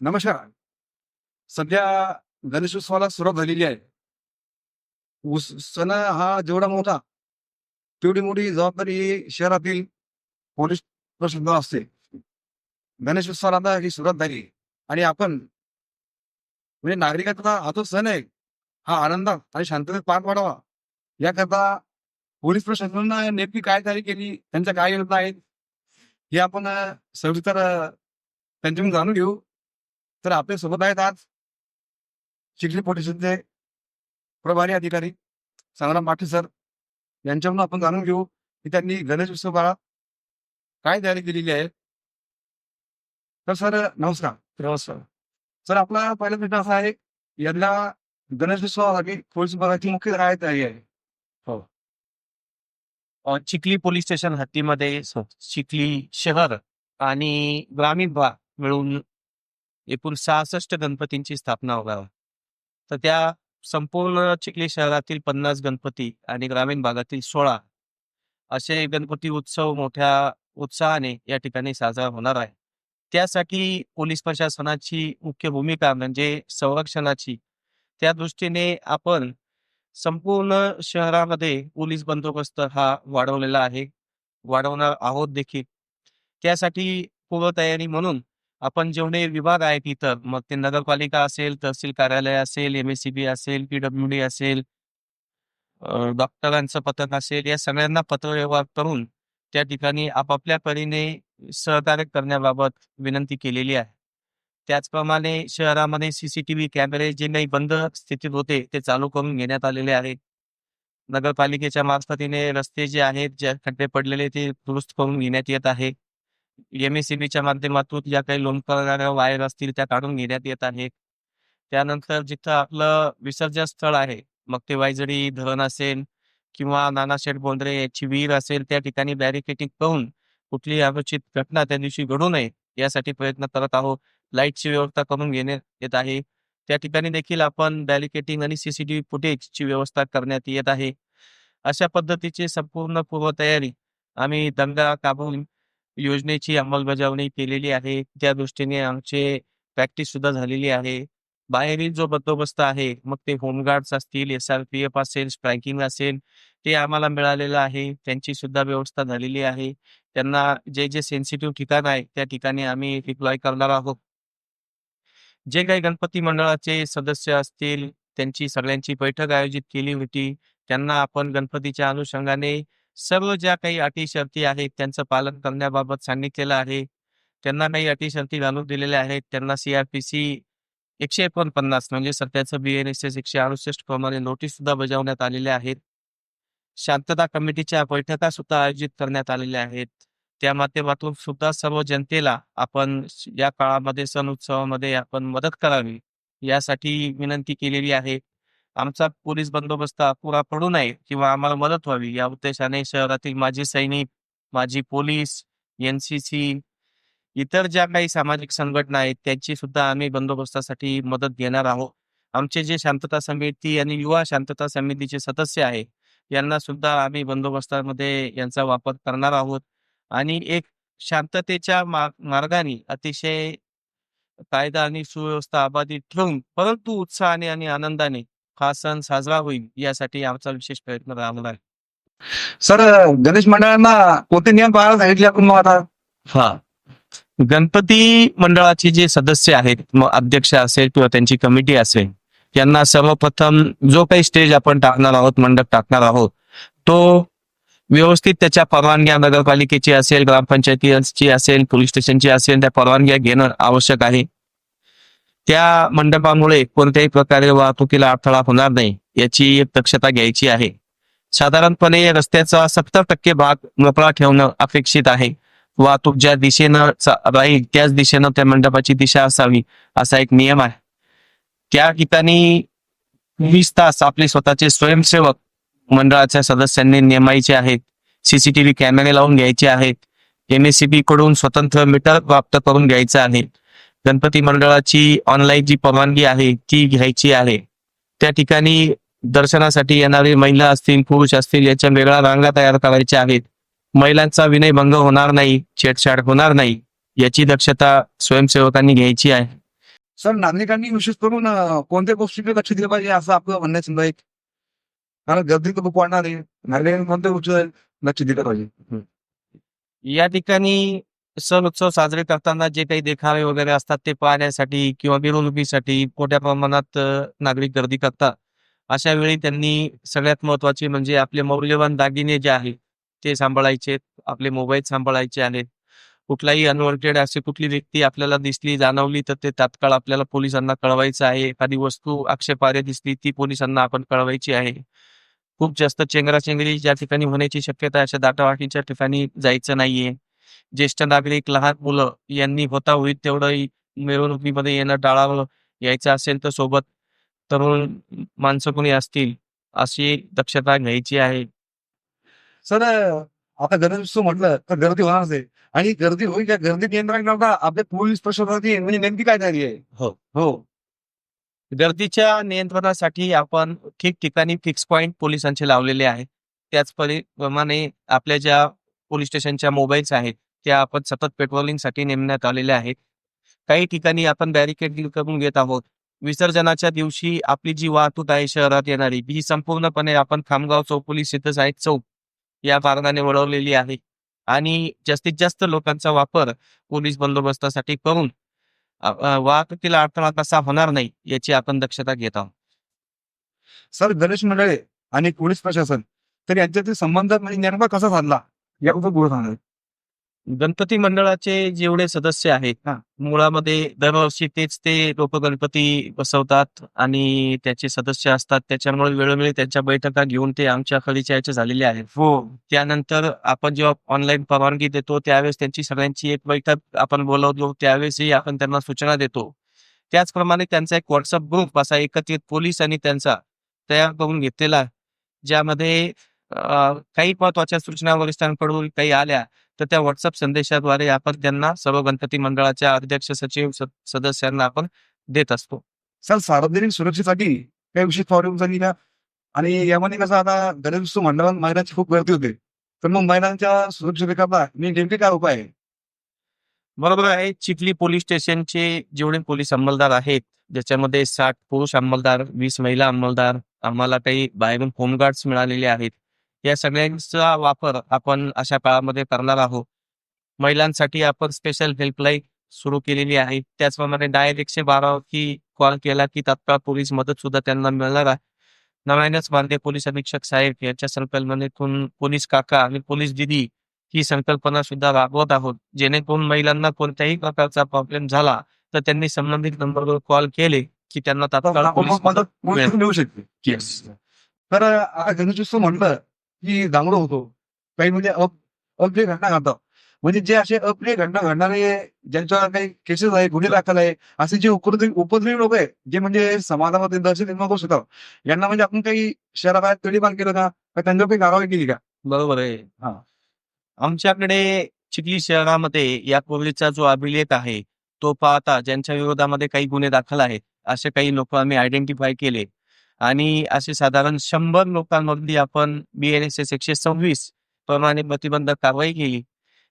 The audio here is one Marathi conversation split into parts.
नमस्कार. सध्या गणेशोत्सवाला सुरुवात झालेली आहे. उस सण हा जेवढा मोठा तेवढी मोठी जबाबदारी शहरातील पोलीस प्रशासनाला असते. गणेशोत्सवाला आता ही सुरुवात झाली आणि आपण म्हणजे नागरिकांचा हा जो सण आहे. हा आनंदात आणि शांततेत पार पाडावा. याकरता पोलीस प्रशासनानं नेमकी काय तयारी केली त्यांच्या काय योजना आहेत हे आपण सविस्तर त्यांच्याकडून जाणून घेऊ. तर आपल्यासोबत आहेत आज चिखली पोलिसांचे प्रभारी अधिकारी संग्राम पाटील सर. यांच्याकडून आपण जाणून घेऊ की त्यांनी गणेश उत्सवाला काय तयारी केलेली आहे. तर सर नमस्कार. नमस्कार. सर आपला पहिला प्रश्न असा आहे यंदा गणेश उत्सवासाठी पोलीस विभागाची मुख्य काय तयारी आहे? अ, चिखली पोलीस स्टेशन हद्दीमध्ये स- चिखली शहर आणि ग्रामीण भाग मिळून एकूण सहासष्ट गणपतींची स्थापना होणार तर त्या संपूर्ण चिखली शहरातील पन्नास गणपती आणि ग्रामीण भागातील सोळा असे गणपती उत्सव मोठ्या उत्साहाने या ठिकाणी साजरा होणार आहे. त्यासाठी पोलीस प्रशासनाची मुख्य भूमिका म्हणजे संरक्षणाची. त्या दृष्टीने आपण संपूर्ण शहरामध्ये पोलीस बंदोबस्त हा वाढवलेला आहे. वाढवणार आहोत देखील. त्यासाठी पूर्वतयारी म्हणून आपण जेवढे विभाग आहेत इथं मग ते नगरपालिका असेल तहसील कार्यालय असेल एम एस सी बी असेल पीडब्ल्यू डी असेल डॉक्टरांचं पथक असेल या सगळ्यांना पत्रव्यवहार करून त्या ठिकाणी आपापल्या परीने सहकार्य करण्याबाबत विनंती केलेली आहे. त्याचप्रमाणे शहरामध्ये सीसीटीव्ही कॅमेरे जे काही बंद स्थितीत होते ते चालू करून घेण्यात आलेले आहेत. नगरपालिकेच्या मार्फतीने रस्ते जे आहेत जे खड्डे पडलेले ते दुरुस्त करून घेण्यात येत आहे. एम एस च्या माध्यमातून ज्या काही लोणकळणाऱ्या वायर असतील त्या काढून घेण्यात येत आहेत त्यानंतर जिथं आपलं विसर्जन स्थळ आहे मग ते वायजडी धरण असेल किंवा नानाशेठ बोंद्रे याची विहीर असेल त्या ठिकाणी बॅरिकेटिंग करून कुठलीही अनुचित घटना त्या दिवशी घडू नये यासाठी प्रयत्न करत आहोत. लाईटची व्यवस्था करून घेण्यात येत आहे. त्या ठिकाणी देखील आपण बॅरिकेटिंग आणि सीसीटीव्ही फुटेजची व्यवस्था करण्यात येत आहे. अशा पद्धतीची संपूर्ण पूर्वतयारी आम्ही दंगा काबून योजनेची अंमलबजावणी केलेली आहे. त्या दृष्टीने आमचे प्रॅक्टिस सुद्धा झालेली आहे. बाहेरील जो बंदोबस्त आहे मग ते होमगार्ड्स असतील एस आर पी एफ असेल स्ट्रायकिंग असेल ते आम्हाला मिळालेलं आहे. त्यांची सुद्धा व्यवस्था झालेली आहे. त्यांना जे जे सेन्सिटिव्ह ठिकाण आहे त्या ठिकाणी आम्ही डिप्लॉय करणार आहोत. जे काही गणपती मंडळाचे सदस्य असतील त्यांची सगळ्यांची बैठक आयोजित केली होती. त्यांना आपण गणपतीच्या अनुषंगाने सर्व ज्या काही अटी शर्ती आहेत त्यांचं पालन करण्याबाबत सांगितलेलं आहे. त्यांना काही अटी शर्ती घालून दिलेल्या आहेत. त्यांना सीआरपीसी एकशे एकोणपन्नास म्हणजे सध्याचं बी एन एस एस एकशे अडुसष्ट प्रमाणे नोटीस सुद्धा बजावण्यात आलेल्या आहेत. शांतता कमिटीच्या बैठका सुद्धा आयोजित करण्यात आलेल्या आहेत. त्या माध्यमातून सुद्धा सर्व जनतेला आपण या काळामध्ये सण उत्सवामध्ये आपण मदत करावी यासाठी विनंती केलेली आहे. आमचा पोलीस बंदोबस्त अपुरा पडू नये किंवा आम्हाला मदत व्हावी या उद्देशाने शहरातील माजी सैनिक माजी पोलीस एनसीसी इतर ज्या काही सामाजिक संघटना आहेत त्यांची सुद्धा आम्ही बंदोबस्तासाठी मदत घेणार आहोत. आमचे जे शांतता समिती आणि युवा शांतता समितीचे सदस्य आहे यांना सुद्धा आम्ही बंदोबस्तामध्ये यांचा वापर करणार आहोत. आणि एक शांततेच्या मार्गाने अतिशय कायदा आणि सुव्यवस्था अबाधित ठेवून परंतु उत्साहाने आणि आनंदाने हा सण साजरा होईल यासाठी आमचा विशेष प्रयत्न राहणार आहे. सर गणेश मंडळांना कोणते नियम पाळायला सांगितले आपण मग आता? हा. गणपती मंडळाचे जे सदस्य आहेत मग अध्यक्ष असेल किंवा त्यांची कमिटी असेल यांना सर्वप्रथम जो काही स्टेज आपण टाकणार आहोत मंडप टाकणार आहोत तो व्यवस्थित त्याच्या परवानग्या नगरपालिकेची असेल ग्रामपंचायतीची असेल पोलीस स्टेशनची असेल त्या परवानग्या घेणं आवश्यक आहे. त्या मंडपामुळे कोणत्याही प्रकारे वाहतुकीला अडथळा होणार नाही याची एक दक्षता घ्यायची आहे. साधारणपणे रस्त्याचा सत्तर टक्के भाग मोकळा ठेवणं अपेक्षित आहे. वाहतूक ज्या दिशेनं राहील त्याच दिशेनं त्या मंडपाची दिशा असावी असा एक नियम आहे. त्या ठिकाणी वीस तास आपले स्वतःचे स्वयंसेवक मंडळाच्या सदस्यांनी नेमायचे आहेत. सीसीटीव्ही कॅमेरे लावून घ्यायचे आहेत. एमएससीबी कडून स्वतंत्र मीटर प्राप्त करून घ्यायचं आहे. गणपती मंडळाची ऑनलाईन जी परवानगी आहे ती घ्यायची आहे. त्या ठिकाणी दर्शनासाठी येणारे महिला असतील पुरुष असतील याच्या वेगळ्या रांगा तयार करायच्या आहेत. महिलांचा विनयभंग होणार नाही छेडछाड होणार नाही याची दक्षता स्वयंसेवकांनी घ्यायची आहे. सर नागरिकांनी विशेष करून कोणत्या गोष्टीकडे लक्ष दिलं पाहिजे असं आपलं म्हणणं समजा एक. कारण गर्दी तर खूप वाढणार आहे नागरिकांनी कोणत्या गोष्टीला लक्ष दिलं पाहिजे? या ठिकाणी सण उत्सव साजरे करताना जे काही देखावे वगैरे असतात ते पाहण्यासाठी किंवा मिरवणुकीसाठी मोठ्या प्रमाणात नागरिक गर्दी करतात. अशा वेळी त्यांनी सगळ्यात महत्त्वाचे म्हणजे आपले मौल्यवान दागिने जे आहेत ते सांभाळायचे आपले मोबाईल सांभाळायचे आहेत. कुठलाही अनवॉन्टेड अशी कुठली व्यक्ती आपल्याला दिसली जाणवली तर ते तात्काळ आपल्याला पोलिसांना कळवायचं आहे. एखादी वस्तू आक्षेपार्ह दिसली ती पोलिसांना आपण कळवायची आहे. खूप जास्त चेंगराचेंगरी ज्या ठिकाणी होण्याची शक्यता अशा दाटावाटीच्या ठिकाणी जायचं नाहीये. ज्येष्ठ नागरिक लहान मुलं यांनी होता होईल तेवढं मिरवणुकीमध्ये येणं टाळावं यायचं असेल तर सोबत तरुण माणसं कोणी असतील अशी दक्षता घ्यायची आहे. सर आता गणेशोत्सव म्हटलं तर गर्दी होणारच आहे आणि गर्दी होईल त्या गर्दी नियंत्रण करता आपल्या पोलीस प्रशासनाची म्हणजे नेमकी काय तयारी आहे? हो. हो. गर्दीच्या नियंत्रणासाठी आपण ठिकठिकाणी फिक्स पॉइंट पोलिसांचे लावलेले आहेत त्याच परी- प्रमाणे आपल्या ज्या पोलीस स्टेशनच्या मोबाईल्स आहेत त्या आपण सतत पेट्रोलिंगसाठी नेमण्यात आलेल्या आहेत. काही ठिकाणी आपण बॅरिकेड करून घेत आहोत. विसर्जनाच्या दिवशी आपली जी वाहतूक आहे शहरात येणारी ही संपूर्णपणे आपण खामगाव चौक पोलीस इथं आहेत चौक या मार्गाने वळवलेली आहे. आणि जास्तीत जास्त लोकांचा वापर पोलीस बंदोबस्तासाठी करून वाहतुकीला अडथळा कसा होणार नाही याची आपण दक्षता घेत आहोत. सर गणेश मंडळे आणि पोलीस प्रशासन तर यांच्यातील संबंध म्हणजे नेमका कसा साधला याबद्दल बोलत आहे गणपती मंडळाचे जेवढे सदस्य आहेत हा. मुळामध्ये दरवर्षी तेच ते लोक गणपती बसवतात आणि त्याचे सदस्य असतात. त्याच्यामुळे वेळोवेळी त्यांच्या बैठका घेऊन ते आमच्या खडीच्या याच्या झालेले आहेत. हो. त्यानंतर आपण जेव्हा ऑनलाईन परवानगी देतो त्यावेळेस त्यांची सगळ्यांची एक बैठक आपण बोलवतो. त्यावेळेसही आपण त्यांना सूचना देतो. त्याचप्रमाणे त्यांचा एक व्हॉट्सअप ग्रुप असा एकत्रित पोलीस आणि त्यांचा तयार करून घेतलेला आहे. ज्यामध्ये काही महत्त्वाच्या सूचना वरिष्ठांकडून काही आल्या तर त्या व्हॉट्सअप संदेशाद्वारे आपण त्यांना सर्व गणपती मंडळाच्या अध्यक्ष सचिव सदस्यांना आपण देत असतो. सर सार्वजनिक सुरक्षेसाठी काही विशेष पावले उचलली का? आणि यामध्ये कसं आता गणेशोत्सव मंडळात महिलांची खूप गर्दी होते. तर मग महिलांच्या सुरक्षेकरता मी नेमके काय उपाय आहे? बरोबर आहे. चिखली पोलीस स्टेशनचे जेवढे पोलीस अंमलदार आहेत ज्याच्यामध्ये साठ पुरुष अंमलदार वीस महिला अंमलदार आम्हाला काही बाहेरून होमगार्ड्स मिळालेले आहेत. या सगळ्यांचा वापर आपण अशा काळामध्ये करणार आहोत. महिलांसाठी आपण स्पेशल हेल्पलाईन सुरू केलेली आहे. त्याचप्रमाणे डायरेक्ट एकशे बारावरती कॉल केला की तात्काळ पोलीस मदत सुद्धा त्यांना मिळणार आहे. नव्यानेच माननीय पोलीस अधीक्षक साहेब यांच्या संकल्पनेतून पोलीस काका आणि पोलीस दिदी ही संकल्पना सुद्धा राबवत आहोत. जेणेकरून महिलांना कोणत्याही प्रकारचा प्रॉब्लेम झाला तर त्यांनी संबंधित नंबरवर कॉल केले की त्यांना तात्काळ पोलीस मदत मिळू शकते. तर गणेशोत्सव म्हटलं की दांगडो होतो. काही म्हणजे अप अप्रिय घटना घडतात. म्हणजे जे असे अप्रिय घटना घडणारे ज्यांच्यावर काही केसेस आहे गुन्हे दाखल आहे असे जे उपद्रवी उपद्रवी लोक आहेत जे म्हणजे समाजामध्ये दहशत निर्माण करू शकतात यांना म्हणजे आपण काही शहराबाहेर तडीपार केलं का? का त्यांच्यावर काही कारवाई केली का? बरोबर आहे. हा. आमच्याकडे चिखली शहरामध्ये यापूर्वीचा जो अभिलेख आहे तो पाहता ज्यांच्या विरोधामध्ये काही गुन्हे दाखल आहेत असे काही लोक आम्ही आयडेंटिफाय केले. आणि असे साधारण शंभर लोकांवरती आपण बी एन एस एस एकशे सव्वीस प्रमाणे प्रतिबंधक कारवाई केली.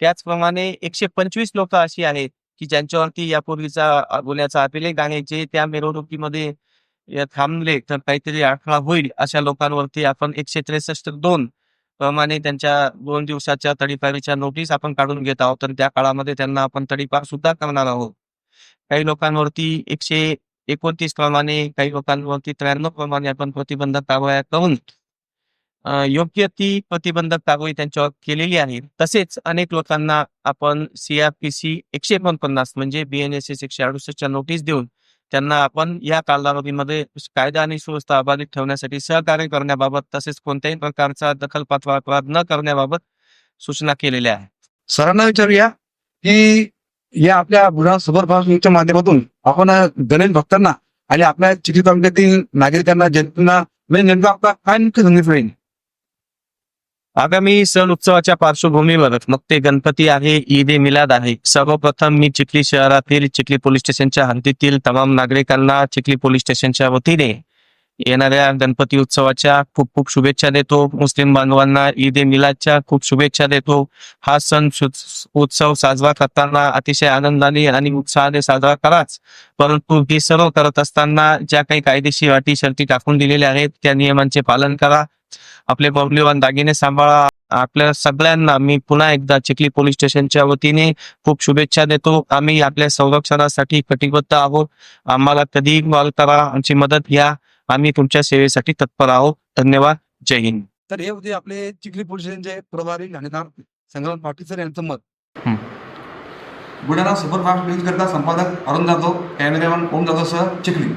त्याचप्रमाणे एकशे पंचवीस लोक अशी आहेत की ज्यांच्यावरती यापूर्वीचा गुन्ह्याचा अभिलेख आहे जे त्या मिरवणुकीमध्ये थांबले तर काहीतरी अडथळा होईल अशा लोकांवरती आपण एकशे त्रेसष्ट दोन प्रमाणे त्यांच्या दोन दिवसाच्या तडीपारीच्या नोटीस आपण काढून घेत आहोत. तर त्या काळामध्ये त्यांना आपण तडीपार सुद्धा करणार आहोत. काही लोकांवरती एकशे एकोणतीस प्रमाणे काही लोकांवरती त्र्याण्णव प्रमाणे आपण प्रतिबंधक कारवाया करून योग्य ती प्रतिबंधक कारवाई त्यांच्यावर केलेली आहे. तसेच अनेक लोकांना आपण सीआरपीसी एकशे एकोणपन्नास म्हणजे बीएनएसएस एकशे अडुसष्टच्या नोटीस देऊन त्यांना आपण या कालावधीमध्ये कायदा आणि सुव्यवस्था अबाधित ठेवण्यासाठी सहकार्य करण्याबाबत तसेच कोणत्याही प्रकारचा दखलपात्र अपराध न करण्याबाबत सूचना केलेल्या आहेत. सरांना विचारूया की या आपल्या बुढा सुपरफास्ट माध्यमातून आपण गणेश भक्तांना आणि आपल्या चिठी तालुक्यातील नागरिकांना जनतेला म्हणजे नेमका आपला काय नेमकं सांगितलं जाईल आगामी सण उत्सवाच्या पार्श्वभूमीवर मग ते गणपती आहे ईद ए मिलाद आहे. सर्वप्रथम मी चिखली शहरातील चिखली पोलीस स्टेशनच्या हद्दीतील तमाम नागरिकांना चिखली पोलीस स्टेशनच्या वतीने येणाऱ्या गणपती उत्सवाच्या खूप खूप शुभेच्छा देतो. मुस्लिम बांधवांना ईद ए मिलादच्या खूप शुभेच्छा देतो. हा सण उत्सव साजरा करताना अतिशय आनंदाने आणि उत्साहाने साजरा कराच. परंतु हे सर्व करत असताना ज्या काही कायदेशीर अटी शर्ती टाकून दिलेल्या आहेत त्या नियमांचे पालन करा. आपले मौल्यवान दागिने सांभाळा. आपल्या सगळ्यांना मी पुन्हा एकदा चिखली पोलीस स्टेशनच्या वतीने खूप शुभेच्छा देतो. आम्ही आपल्या संरक्षणासाठी कटिबद्ध आहोत. आम्हाला कधीही कॉल करा. आमची मदत घ्या. आम्ही तुमच्या सेवेसाठी तत्पर आहोत. धन्यवाद. जय हिंद. तर हे होते आपले चिखली पोलीस स्टेशनचे प्रभारी ठाणेदार संग्राम पाटील सर यांचं मत. बुलढाणा सुपरफास्ट न्यूज करता संपादक अरुण जाधव कॅमेरामॅन ओम जाधव सह चिखली.